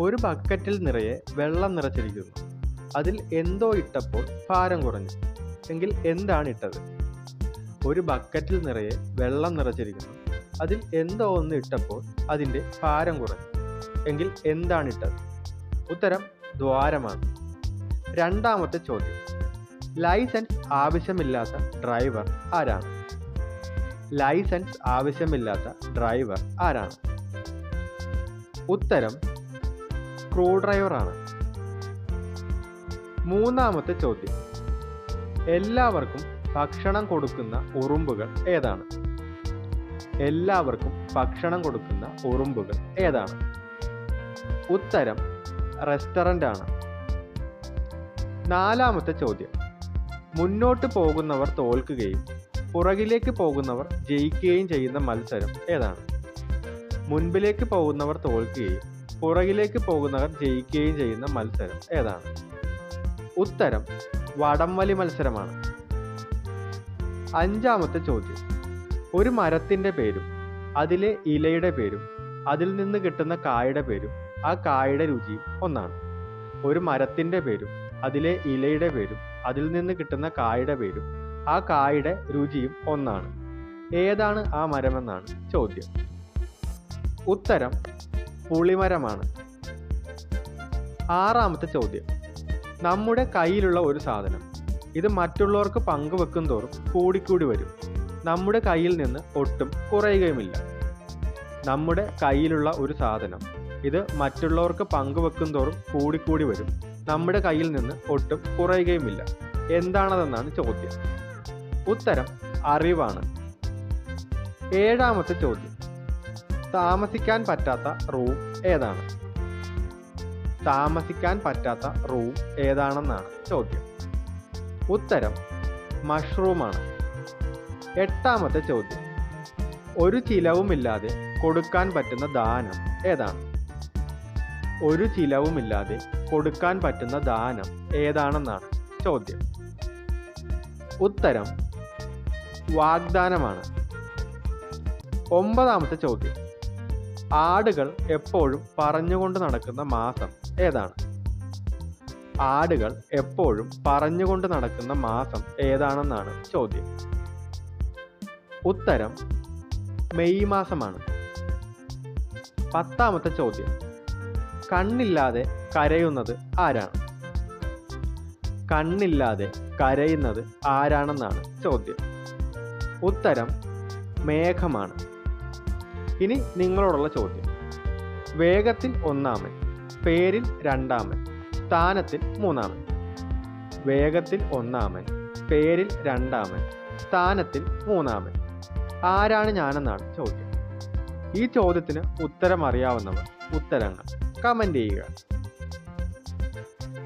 ഒരു ബക്കറ്റിൽ നിറയെ വെള്ളം നിറച്ചിരിക്കുന്നു. അതിൽ എന്തോ ഇട്ടപ്പോൾ ഭാരം കുറഞ്ഞു. എങ്കിൽ എന്താണ് ഇട്ടത്? ഒരു ബക്കറ്റിൽ നിറയെ വെള്ളം നിറച്ചിരിക്കുന്നു. അതിൽ എന്തോ ഒന്ന് ഇട്ടപ്പോൾ അതിന്റെ ഭാരം കുറഞ്ഞു. എങ്കിൽ എന്താണ് ഇട്ടത്? ഉത്തരം ദ്വാരമാണ്. രണ്ടാമത്തെ ചോദ്യം. ലൈസൻസ് ആവശ്യമില്ലാത്ത ഡ്രൈവർ ആരാണ്? ലൈസൻസ് ആവശ്യമില്ലാത്ത ഡ്രൈവർ ആരാണ്? ഉത്തരം സ്ക്രൂ ഡ്രൈവറാണ് മൂന്നാമത്തെ ചോദ്യം. എല്ലാവർക്കും ഭക്ഷണം കൊടുക്കുന്ന ഉറുമ്പുകൾ ഏതാണ്? എല്ലാവർക്കും ഭക്ഷണം കൊടുക്കുന്ന ഉറുമ്പുകൾ ഏതാണ്? ഉത്തരം റെസ്റ്റോറന്റ് ആണ് നാലാമത്തെ ചോദ്യം. മുന്നോട്ട് പോകുന്നവർ തോൽക്കുകയും പുറകിലേക്ക് പോകുന്നവർ ജയിക്കുകയും ചെയ്യുന്ന മത്സരം ഏതാണ്? മുൻപിലേക്ക് പോകുന്നവർ തോൽക്കുകയും പുറകിലേക്ക് പോകുന്നവർ ജയിക്കുകയും ചെയ്യുന്ന മത്സരം ഏതാണ്? ഉത്തരം വടംവലി മത്സരമാണ്. അഞ്ചാമത്തെ ചോദ്യം. ഒരു മരത്തിന്റെ പേരും അതിലെ ഇലയുടെ പേരും അതിൽ നിന്ന് കിട്ടുന്ന കായുടെ പേരും ആ കായുടെ രുചിയും ഒന്നാണ്. ഒരു മരത്തിന്റെ പേരും അതിലെ ഇലയുടെ പേരും അതിൽ നിന്ന് കിട്ടുന്ന കായുടെ പേരും ആ കായുടെ രുചിയും ഒന്നാണ്. ഏതാണ് ആ മരമെന്നാണ് ചോദ്യം. ഉത്തരം പുളിമരമാണ്. ആറാമത്തെ ചോദ്യം. നമ്മുടെ കയ്യിലുള്ള ഒരു സാധനം. ഇത് മറ്റുള്ളവർക്ക് പങ്കുവെക്കും തോറും കൂടിക്കൂടി വരും. നമ്മുടെ കയ്യിൽ നിന്ന് ഒട്ടും കുറയുകയുമില്ല. നമ്മുടെ കയ്യിലുള്ള ഒരു സാധനം. ഇത് മറ്റുള്ളവർക്ക് പങ്കുവെക്കും തോറും കൂടിക്കൂടി വരും. നമ്മുടെ കയ്യിൽ നിന്ന് ഒട്ടും കുറയുകയുമില്ല. എന്താണതെന്നാണ് ചോദ്യം. ഉത്തരം അറിവാണ്. ഏഴാമത്തെ ചോദ്യം. താമസിക്കാൻ പറ്റാത്ത റൂം ഏതാണ്? താമസിക്കാൻ പറ്റാത്ത റൂം ഏതാണെന്നാണ് ചോദ്യം. ഉത്തരം മഷ്റൂമാണ്. എട്ടാമത്തെ ചോദ്യം. ഒരു ചിലവുമില്ലാതെ കൊടുക്കാൻ പറ്റുന്ന ദാനം ഏതാണ്? ഒരു ചിലവുമില്ലാതെ കൊടുക്കാൻ പറ്റുന്ന ദാനം ഏതാണെന്നാണ് ചോദ്യം. ഉത്തരം വാഗ്ദാനമാണ്. ഒമ്പതാമത്തെ ചോദ്യം. ആടുകൾ എപ്പോഴും പറഞ്ഞുകൊണ്ട് നടക്കുന്ന മാസം ഏതാണ്? ആടുകൾ എപ്പോഴും പറഞ്ഞുകൊണ്ട് നടക്കുന്ന മാസം ഏതാണെന്നാണ് ചോദ്യം. ഉത്തരം മെയ് മാസമാണ്. പത്താമത്തെ ചോദ്യം. കണ്ണില്ലാതെ കരയുന്നത് ആരാണ്? കണ്ണില്ലാതെ കരയുന്നത് ആരാണെന്നാണ് ചോദ്യം. ഉത്തരം മേഘമാണ്. ഇനി നിങ്ങളോടുള്ള ചോദ്യം. വേഗത്തിൽ ഒന്നാമൻ പേരിൽ രണ്ടാമൻ സ്ഥാനത്തിൽ മൂന്നാമൻ. വേഗത്തിൽ ഒന്നാമൻ പേരിൽ രണ്ടാമൻ സ്ഥാനത്തിൽ മൂന്നാമൻ. ആരാണ് ഞാനെന്നാണ് ചോദ്യം. ഈ ചോദ്യത്തിന് ഉത്തരം അറിയാവുന്നവർ ഉത്തരങ്ങൾ കമന്റ് ചെയ്യുക.